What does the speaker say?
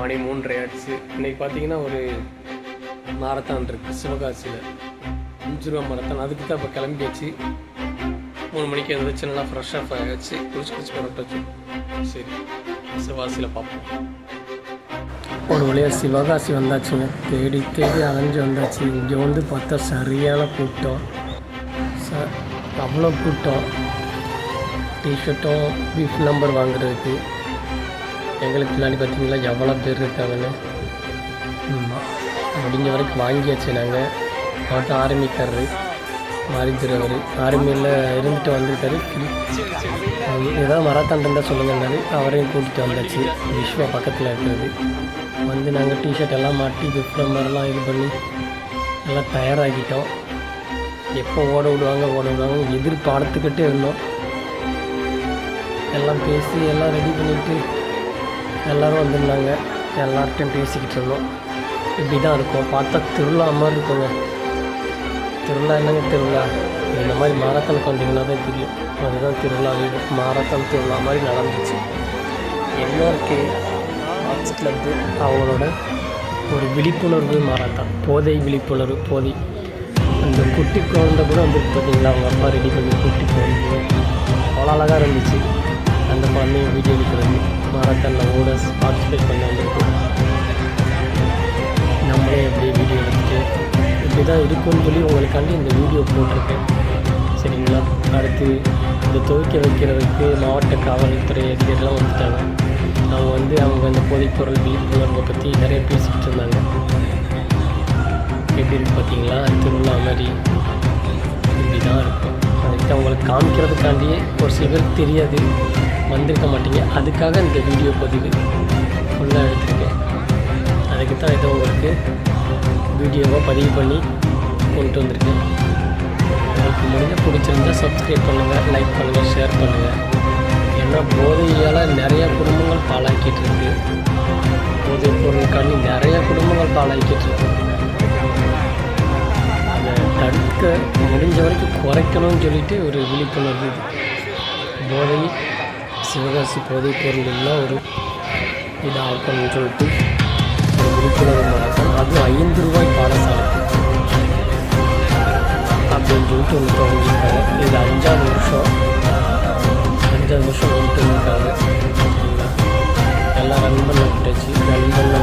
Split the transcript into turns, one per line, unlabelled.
மணி மூன்றரை ஆச்சு இன்னைக்கு பார்த்தீங்கன்னா ஒரு மாரத்தான் இருக்குது சிவகாசியில். அஞ்சு ரூபா மாரத்தான் அதுக்கு தான் இப்போ கிளம்பியாச்சு. மூணு மணிக்கு எழுந்திரிச்சு நல்லா ஃப்ரெஷ்ஷாக ஆகிடுச்சு குளிச்சு குளிச்சு பரட்டாச்சு சரி சிவகாசியில் பார்ப்போம் ஒரு வழியாக சிவகாசி வந்தாச்சுங்க. தேடி தேடி அலைஞ்சு வந்தாச்சு. இங்கே வந்து பார்த்தா சரியான கூட்டம். ச அவ்வளோ கூட்டம். டிஷர்ட்டும் பீஃப் நம்பர் வாங்குறதுக்கு. எங்களுக்கு பின்னாடி பார்த்தீங்களா? எவ்வளோ பேர் இருக்காங்கன்னு? முடிஞ்ச வரைக்கும் வாங்கியாச்சு நாங்கள் அவர்கிட்ட ஆர்மிக்காரரு மாறித்துறவர் ஆர்மியில் இருந்துட்டு வந்திருக்காரு. ஏதாவது மராத்தான் இருந்தால் சொல்லுங்கன்னாரு அவரையும் கூட்டிகிட்டு வந்தாச்சு. விஸ்வா பக்கத்தில் இருக்கிறது. வந்து நாங்கள் டிஷர்ட் எல்லாம் மாட்டி கிஃப்ட் நம்பர்லாம் இது பண்ணி எல்லாம் தயாராகிட்டோம். எப்போ ஓட விடுவாங்க ஓட விடுவாங்க எதிர்பார்த்துக்கிட்டே இருந்தோம். எல்லாம் பேசி எல்லாம் ரெடி பண்ணிவிட்டு எல்லோரும் வந்திருந்தாங்க. எல்லார்ட்டையும் பேசிக்கிட்டு இருந்தோம். இப்படி தான் இருக்கும். பார்த்தா திருவிழா மாதிரி இருக்குங்க. திருவிழா என்னங்க திருவிழா? இந்த மாதிரி மாரத்தானுக்கு வந்தீங்கன்னா தான் தெரியும். அதுதான் திருவிழா மாரத்தான் திருவிழா மாதிரி நடந்துச்சு. என்ன இருக்குது கிளப்பு அவங்களோட ஒரு விழிப்புணர்வு மாரத்தான் போதை விழிப்புணர்வு போதை. அந்த குட்டி குழந்தை கூட வந்துருக்கு பார்த்தீங்களா அவங்க அப்பா ரெடி பண்ணி குட்டி குழந்தை அவ்வளோ அழகாக இருந்துச்சு. அந்த குழந்தைய வீடியோ எடுக்கிறது மாரத்தானில் ஓட பார்ட்டிசிபேட் பண்ண நம்மளே எப்படி வீடியோ எடுத்துட்டு இப்படி தான் இருக்கும்னு சொல்லி உங்களுக்காண்டி இந்த வீடியோ போட்டிருக்கேன். சரிங்களா? அடுத்து இந்த துவைக்க வைக்கிறதுக்கு மாவட்ட காவல்துறை அதிகாரிலாம் வந்துட்டாங்க. அவங்க வந்து அவங்க அந்த போதைப்பொருள் விழிப்புணர்வை பற்றி நிறைய பேசிக்கிட்டு இருந்தாங்க. எப்படி இருக்கு பார்த்தீங்களா திருவிழா மாதிரி இப்படி தான் இருக்கும். அதுக்கு அவங்களுக்கு காமிக்கிறதுக்காண்டியே ஒரு சில தெரியாது வந்திருக்க மாட்டீங்க. அதுக்காக இந்த வீடியோ பதிவு ஃபுல்லாக எடுத்திருக்கேன். அதுக்கு தான் இதை உங்களுக்கு வீடியோவாக பதிவு பண்ணி கொண்டு வந்திருக்கேன். உங்களுக்கு முடிஞ்ச பிடிச்சிருந்தா சப்ஸ்கிரைப் பண்ணுங்கள் லைக் பண்ணுங்கள் ஷேர் பண்ணுங்கள் ஏன்னா போதையால் நிறைய குடும்பங்கள் பாழாக்கிட்டு இருக்கு. போதை பொருளுக்காண்டி நிறைய குடும்பங்கள் பாழாக்கிட்டு இருக்கு. அதை தடுக்க முடிஞ்ச வரைக்கும் குறைக்கணும்னு சொல்லிட்டு ஒரு விழிப்புணர்வு இது. போதை சிவகாசி போதை பொருள்கள்லாம் ஒரு இதாக்கணும்னு சொல்லிட்டு ஒரு விழிப்புணர்வு மாதம் அதுவும் ஐந்து ரூபாய் பாடசாலை அப்படின்னு சொல்லிட்டு ஒன்று தொடங்கியிருக்காங்க இது அஞ்சாவது வருஷம். அஞ்சாவது வருஷம் ஒன்று இருக்காங்க எல்லாம் ரன் பண்ண விட்டாச்சு ரன் பண்ண